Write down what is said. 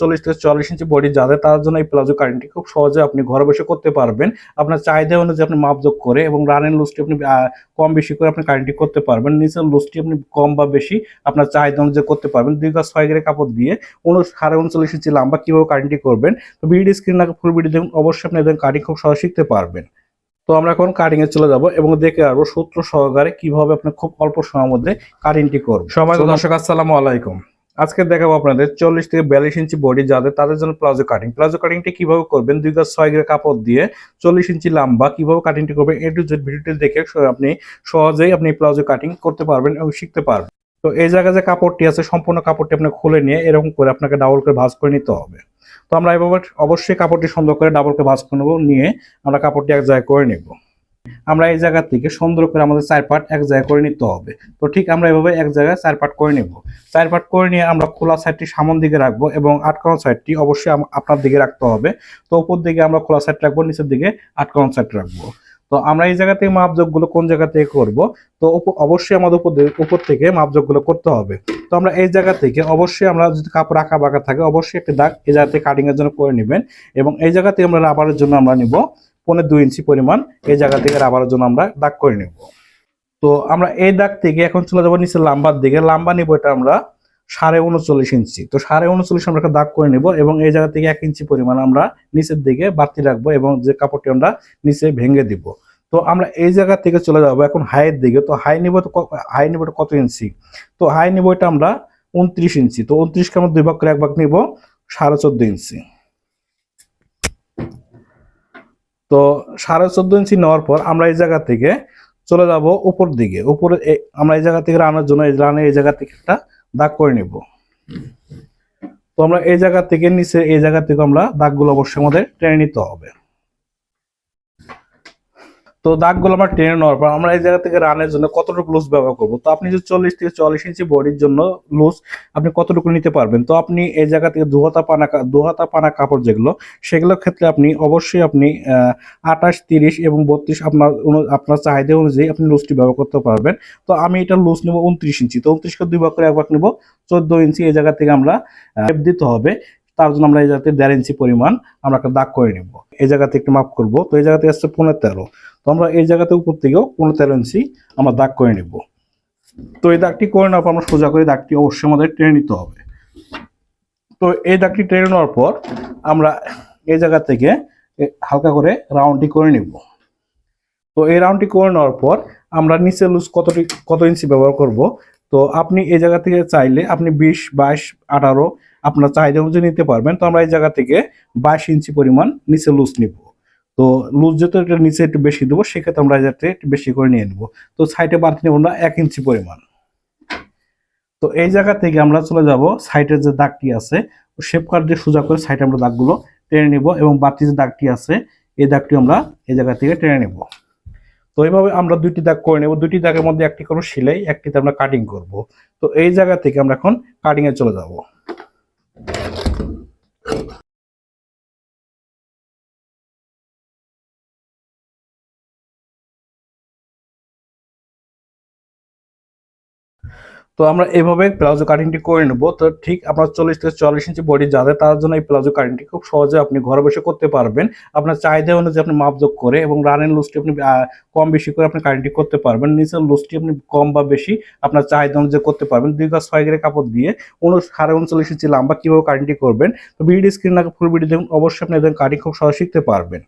চল্লিশ থেকে চল্লিশ ইঞ্চি বডি যাদের তার জন্য এই প্লাজো কাটিংটি খুব সহজে আপনি ঘরে বসে করতে পারবেন। আপনার চাহিদা অনুযায়ী আপনি মাপযোগ করে এবং রানের লুজটি আপনি কম বেশি করে আপনি কাটিংটি করতে পারবেন। নিচের লুজটি আপনি কম বা বেশি আপনার চাহিদা অনুযায়ী করতে পারবেন। দুই গাছ ছয় গেড়ে কাপড় দিয়ে উন সাড়ে উনচল্লিশ ইঞ্চি লম্বা কীভাবে কাটিংটি করবেন তো ভিডিও স্ক্রিন আগে ফুল ভিডিও দেখুন। অবশ্যই আপনি একদম কাটিং খুব সহজ শিখতে পারবেন। তো আমরা এখন কাটিং এ চলে যাব এবং দেখে আসব সূত্র সহকারে কীভাবে আপনি খুব অল্প সময়ের মধ্যে কাটিংটি করবেন। সময় দর্শক আসসালামু আলাইকুম। আজকে দেখাবো আপনাদের চল্লিশ থেকে বিয়াল্লিশ ইঞ্চি বডি যাদের, তাদের জন্য প্লাজো কাটিং প্লাজো কাটিংটি কীভাবে করবেন? দুই গাছ ছয় গ্রে কাপড় দিয়ে চল্লিশ ইঞ্চি লম্বা কীভাবে কাটিংটি করবেন? এ টু জেড ভিডিওটি দেখে আপনি সহজেই আপনি প্লাজো কাটিং করতে পারবেন এবং শিখতে পারবেন। তো এই জায়গায় যে কাপড়টি আছে, সম্পূর্ণ কাপড়টি আপনি খুলে নিয়ে এরকম করে আপনাকে ডাবল করে ভাঁজ করে নিতে হবে। তো আমরা এভাবে অবশ্যই কাপড়টি সুন্দর করে ডাবল করে ভাঁজ করে নেব, নিয়ে আমরা কাপড়টি এক জায়গায় করে নেব। আমরা এই জায়গা থেকে সুন্দর করে আমাদের চার পাট এক জায়গায় করে নিতে হবে। তো ঠিক আমরা এভাবে এক জায়গায় চার পাট করে নেব। চার পাট করে নিয়ে আমরা খোলা সাইডটি সামন দিকে রাখব এবং আটকানো সাইডটি অবশ্যই আপনার দিকে রাখতে হবে। তো উপর দিকে আমরা খোলা সাইড রাখব, নিচের দিকে আটকানো সাইড রাখব। তো আমরা এই জায়গা থেকে মাপযোগগুলো কোন জায়গা থেকে করব? তো অবশ্যই আমাদের উপর উপর থেকে মাপযোগগুলো করতে হবে। তো আমরা এই জায়গা থেকে অবশ্যই আমরা যদি কাপড় আঁকা বাঁকা থাকে, অবশ্যই একটা দাগ এই জায়গা থেকে কাটিং এর জন্য করে নেবেন এবং এই জায়গা থেকে আমরা রাবারের জন্য আমরা নিব। পনেরো দুই ইঞ্চি পরিমাণ এই জায়গা থেকে রাবারের জন্য আমরা দাগ করে নেব। তো আমরা এই দাগ থেকে এখন চলে যাব নিচে লাম্বার দিকে। লাম্বা নিব এটা আমরা সাড়ে উনচল্লিশ ইঞ্চি। তো সাড়ে উনচল্লিশ আমরা একটা দাগ করে নেব এবং এই জায়গা থেকে এক ইঞ্চি পরিমাণ আমরা নিচের দিকে বাড়তি রাখব এবং যে কাপড়টি আমরা নিচে ভেঙে দিব। তো আমরা এই জায়গা থেকে চলে যাব এখন হাইয়ের দিকে। তো হাই নিব তো হাই নিব কত ইঞ্চি? তো হাই নিব এটা আমরা উনত্রিশ ইঞ্চি। তো উনত্রিশকে আমরা দুই ভাগ করে এক ভাগ নিব সাড়ে চোদ্দ ইঞ্চি। তো সাড়ে চোদ্দ ইঞ্চি নেওয়ার পর আমরা এই জায়গা থেকে চলে যাব উপর দিকে। উপরে আমরা এই জায়গা থেকে রানার জন্য এই রানে এই জায়গা থেকে একটা দাগ করে নিব। তো আমরা এই জায়গা থেকে নিচে এই জায়গা থেকে আমরা দাগগুলো অবশ্যই আমাদের টেনে নিতে হবে। তো দাগগুলো আমরা টেনে নেওয়ার পর আমরা এই জায়গা থেকে রানের জন্য কতটুকু লুজ ব্যবহার করব? তো আপনি যদি চল্লিশ থেকে চল্লিশ ইঞ্চি বডির জন্য লুজ আপনি কতটুকু নিতে পারবেন? তো আপনি এই জায়গা থেকে দুহাতা পানা দুহাতা পানা কাপড় যেগুলো, সেগুলোর ক্ষেত্রে আপনি অবশ্যই আপনি আঠাশ, তিরিশ এবং বত্রিশ আপনার আপনার চাহিদা অনুযায়ী আপনি লুজটি ব্যবহার করতে পারবেন। তো আমি এটা লুজ নেব উনত্রিশ ইঞ্চি। তো উনত্রিশকে দুই ভাগ করে এক ভাগ নেব। চোদ্দ ইঞ্চি এই জায়গা থেকে আমরা দিতে হবে। তার জন্য আমরা এই জায়গাতে দেড় ইঞ্চি পরিমাণ আমরা একটা দাগ করে নেব। এই জায়গাতে একটু মাপ করব। তো এই জায়গাতে আসছে পনেরো তেরো। তো আমরা এই জায়গাতে উপর থেকেও পনেরো তেরো ইঞ্চি আমরা দাগ করে নেব। তো এই দাগটি করে নেওয়ার পর আমরা সোজা করে দাগটি অবশ্যই আমাদের টেনে নিতে হবে। তো এই দাগটি টেনে নেওয়ার পর আমরা এই জায়গা থেকে হালকা করে রাউন্ডটি করে নিব। তো এই রাউন্ডটি করে নেওয়ার পর আমরা নিচে লুজ কতটি, কত ইঞ্চি ব্যবহার করব? তো আপনি এই জায়গা থেকে চাইলে আপনি বিশ, বাইশ, আঠারো আপনার চাহিদা অনুযায়ী নিতে পারবেন, তো আমরা এই জায়গা থেকে বাইশ ইঞ্চি পরিমাণ নিচে লুজ নিব। তো লুজ যেহেতু এটা নিচে একটু বেশি দেবো, সেক্ষেত্রে আমরা এই যাতে একটু বেশি করে নিয়ে নেব। তো সাইডে বাড়তি নেব না, এক ইঞ্চি পরিমাণ। তো এই জায়গা থেকে আমরা চলে যাব সাইডের যে দাগটি আছে শেপ কাট দিয়ে সোজা করে সাইডে আমরা দাগগুলো টেনে নিব এবং বাড়তি যে দাগটি আছে, এই দাগটি আমরা এই জায়গা থেকে টেনে নেব। তো এইভাবে আমরা দুইটি দাগ করে নেব। দুইটি দাগের মধ্যে একটি করব সেলাই, একটিতে আমরা কাটিং করব। তো এই জায়গা থেকে আমরা এখন কাটিংয়ে চলে যাব। Thank you. তো আমরা এইভাবে প্লাজো কাটিংটি করে নেব। তো ঠিক আপনার চল্লিশ থেকে চল্লিশ ইঞ্চি বডি যাদের, তার জন্য এই প্লাজো কাটিংটি খুব সহজে আপনি ঘরে বসে করতে পারবেন। আপনার চাহিদা অনুযায়ী আপনি মাপযোগ করে এবং রানের লুজটি আপনি কম বেশি করে আপনি কাটিংটি করতে পারবেন। নিচের লুজটি আপনি কম বা বেশি আপনার চাহিদা অনুযায়ী করতে পারবেন। দুই গাছ ছয় গেড়ে কাপড় দিয়ে উন, সাড়ে উনচল্লিশ ইঞ্চি লম্বা কীভাবে কাটিংটি করবেন, তো ভিডিও স্ক্রিন ফুল ভিডিও দেখুন। অবশ্যই আপনি একদম কাটিং খুব সহজ শিখতে পারবেন।